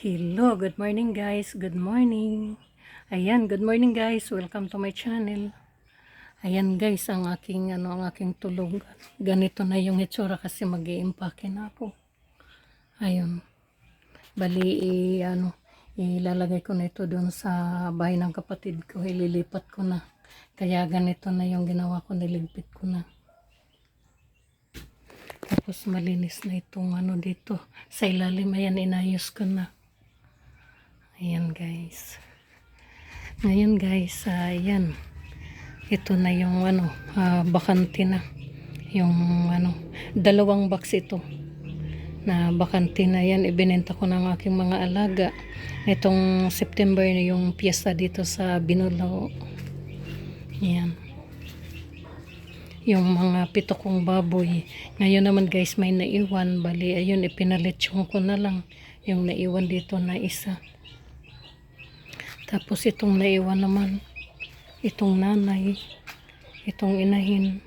Hello, good morning guys. Good morning. Ayan, good morning guys. Welcome to my channel. Ayan guys, ang aking ano, ang aking tulog. Ganito na yung itsura kasi mag-iimpake na ako. Ayun. Bali, i- ano, ilalagay ko na ito doon sa bahay ng kapatid ko. Ililipat ko na. Kaya ganito na yung ginawa ko, niligpit ko na. Tapos malinis na itong ano dito. Sa ilalim, ayan, inayos ko na. Ayan guys. Ngayon guys, ah, ayan. Ito na yung ano, ah, bakante na. Yung ano, dalawang box ito. Na bakante na yan. Ibinenta ko ng aking mga alaga. Itong September na yung piyesta dito sa Binolo. Ayan. Yung mga pito kong baboy. Ngayon naman guys, may naiwan. Bali, ayun, ipinalitsyon ko na lang. Yung naiwan dito na isa. Tapos itong naiwan naman, itong nanay, itong inahin.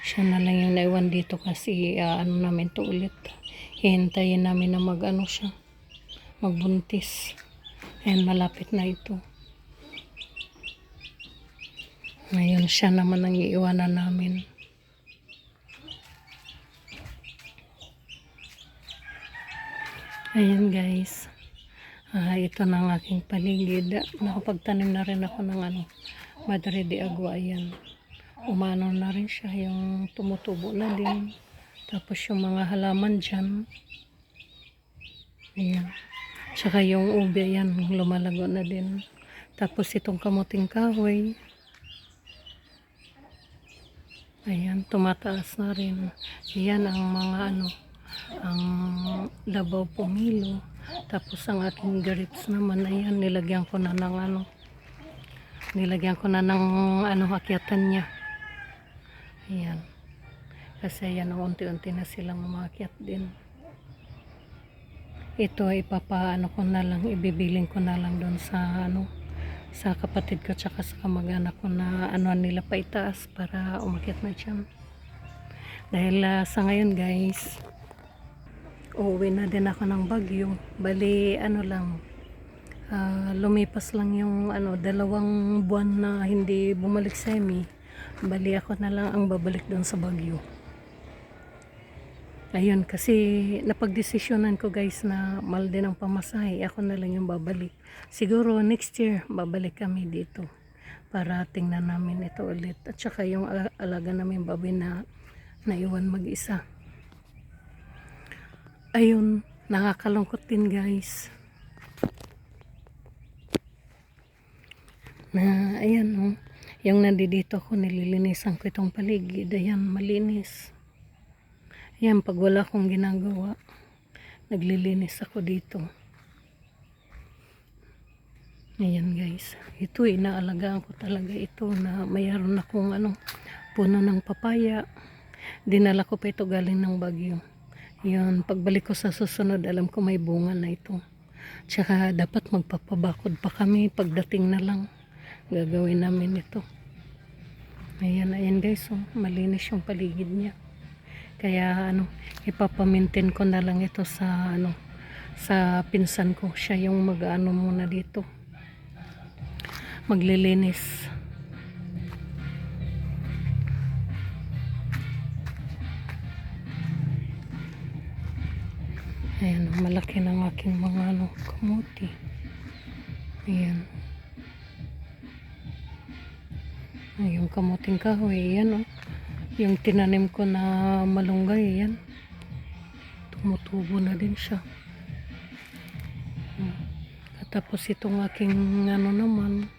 Siya na lang yung naiwan dito kasi ah, ano namin to ulit. Hihintayin namin na mag ano siya, magbuntis. Ayan, malapit na ito. Ngayon siya naman ang iiwanan namin. Ayan guys. Ah, ito na ang aking paligid. Nakapagtanim na rin ako ng ano, Madre de Agua. Ayan. Umano na rin siya. Yung tumutubo na din. Tapos yung mga halaman dyan. Ayan. Tsaka yung ube, ayan, lumalago na din. Tapos itong kamuting kahoy. Ayan, tumataas na rin. Ayan ang mga ano, ang labaw pumilo. Tapos ang aking grapes naman, ayan, nilagyan ko na ng ano, nilagyan ko na ng ano, akyatan niya. Ayan. Kasi ayan, unti-unti na silang umakyat din. Ito, ipapaano ko na lang, ibibiling ko na lang doon sa ano, sa kapatid ko tsaka sa kamag-anak ko na ano nila pa itaas para umakyat na dyan. Dahil ah, sa ngayon guys, uuwi na din ako ng Bagyo. Bali, ano lang, ah, lumipas lang yung ano, dalawang buwan na hindi bumalik sa Emi. Bali, ako na lang ang babalik doon sa Bagyo. Ayun, kasi napagdesisyonan ko guys na mahal din ang pamasahe. Ako na lang yung babalik. Siguro next year, babalik kami dito para tingnan namin ito ulit. At saka yung ala- alaga namin baboy na naiwan mag-isa. Ayun, nakakalungkot din guys. Na, ayan oh, yung nandito ko, nililinisan ko itong paligid. Ayan, malinis. Ayan, pag wala akong ginagawa, naglilinis ako dito. Ayan guys, ito inaalagaan ko talaga ito na mayroon akong ano, puno ng papaya. Dinala ko pa ito galing ng Bagyo. Yun, pagbalik ko sa susunod, alam ko may bunga na ito. Tsaka dapat magpapabakod pa kami pagdating na lang. Gagawin namin ito. Ayan, ayan guys, oh, malinis yung paligid niya. Kaya ano, ipapamintin ko na lang ito sa ano, sa pinsan ko. Siya yung mag-ano muna dito. Maglilinis. Ayan, malaki ng aking mga ano, kamuti. Ayan. Ay, Yung kamuting kahoy, ayan oh. Yung tinanim ko na malunggay, ayan. Tumutubo na din siya. Hmm. Tapos itong aking ano naman,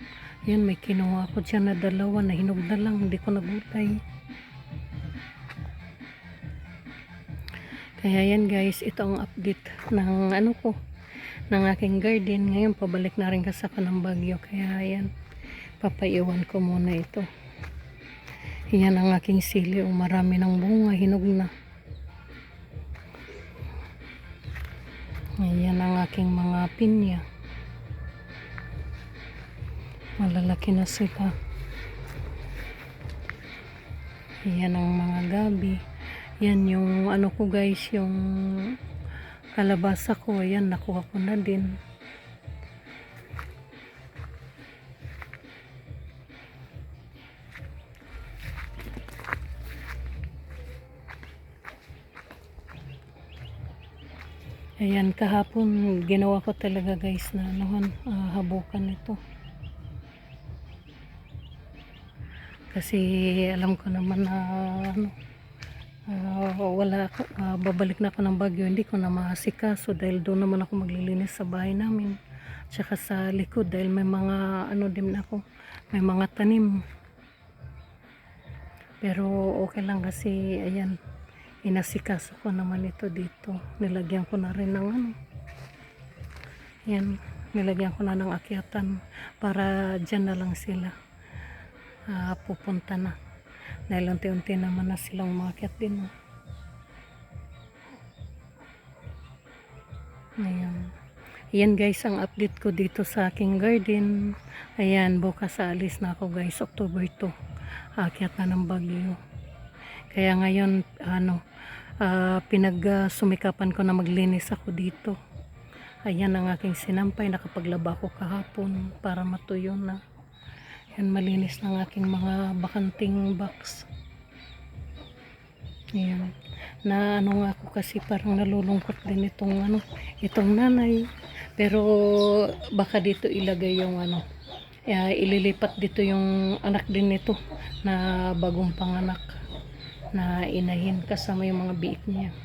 yan may kinuha ko dyan na dalawa na hinog na lang, hindi ko nagulay. Kaya yan guys, ito ang update ng ano ko, ng aking garden. Ngayon pabalik na rin kasi ako ng bagyo. Kaya yan, papaiwan ko muna ito. Yan ang aking sili. O marami ng bunga, hinog na. Ayan ang aking mga pinya. Malalaki na sila. Yan ang mga gabi. Yan yung ano ko guys, yung kalabasa ko. Ayan, nakuha ko na din. Ayan, kahapon ginawa ko talaga guys na anuhan, ah, habukan ito. Kasi alam ko naman na ano, ah, wala ako, ah, babalik na ako ng Baguio, hindi ko na maasikaso dahil doon naman ako maglilinis sa bahay namin. Tsaka sa likod dahil may mga ano din ako, may mga tanim. Pero okay lang kasi ayan, inasikaso ko naman ito dito. Nilagyan ko na rin ng ano. Yan, nilagyan ko na ng akyatan para dyan na lang sila ah, pupunta na. Dahil unti-unti naman na silang umakyat din. oh. Ayan. Ayan guys, ang update ko dito sa aking garden. Ayan, bukas aalis na ako guys, October 2. Akyat na ng Baguio. Kaya ngayon, ano, ah, pinag-sumikapan ko na maglinis ako dito. Ayan ang aking sinampay, nakapaglaba ko kahapon para matuyo na. Yan, malinis ng aking mga bakanting box. Ayan. Na ano nga ako kasi parang nalulungkot din itong ano, itong nanay. Pero baka dito ilagay yung ano, eh, ililipat dito yung anak din nito na bagong panganak na inahin kasama yung mga biik niya.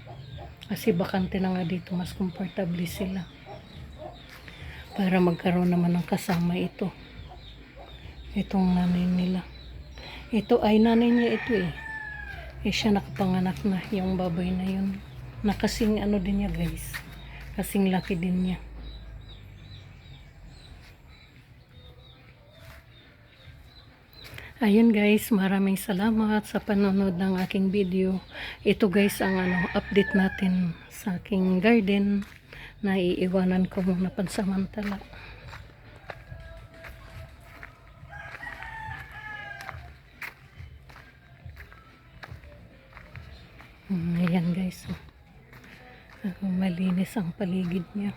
Kasi bakante na nga dito, mas comfortable sila. Para magkaroon naman ng kasama ito. Itong nanay nila. Ito ay nanay niya ito eh. Eh siya nakapanganak na yung baboy na yun. Nakasing ano din niya guys. Kasing laki din niya. Ayun guys, maraming salamat sa panonood ng aking video. Ito guys ang ano, update natin sa aking garden na iiwanan ko muna pansamantala. Hmm, Ayan guys. oh. Malinis ang paligid niya.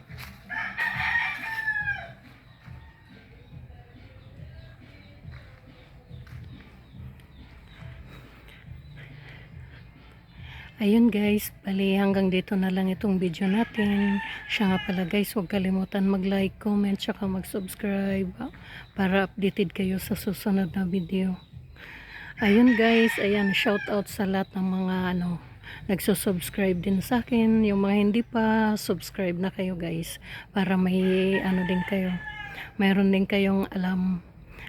Ayun guys, bali hanggang dito na lang itong video natin. Siya nga pala guys, huwag kalimutan mag-like, comment, tsaka mag-subscribe ah, para updated kayo sa susunod na video. Ayun guys, ayan, shout out sa lahat ng mga ano, nagsusubscribe din sa akin. Yung mga hindi pa, subscribe na kayo guys. Para may ano din kayo. Mayroon din kayong alam.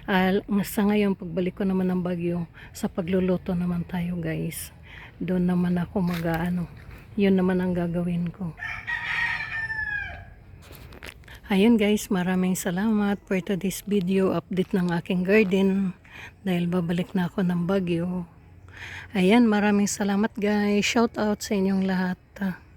Al sa ngayon, pagbalik ko naman ng Bagyo, sa pagluluto naman tayo guys. Doon naman ako mag ano, yun naman ang gagawin ko. Ayun guys, maraming salamat for today's video update ng aking garden dahil babalik na ako ng Bagyo. Ayan, maraming salamat guys. Shout out sa inyong lahat. ah.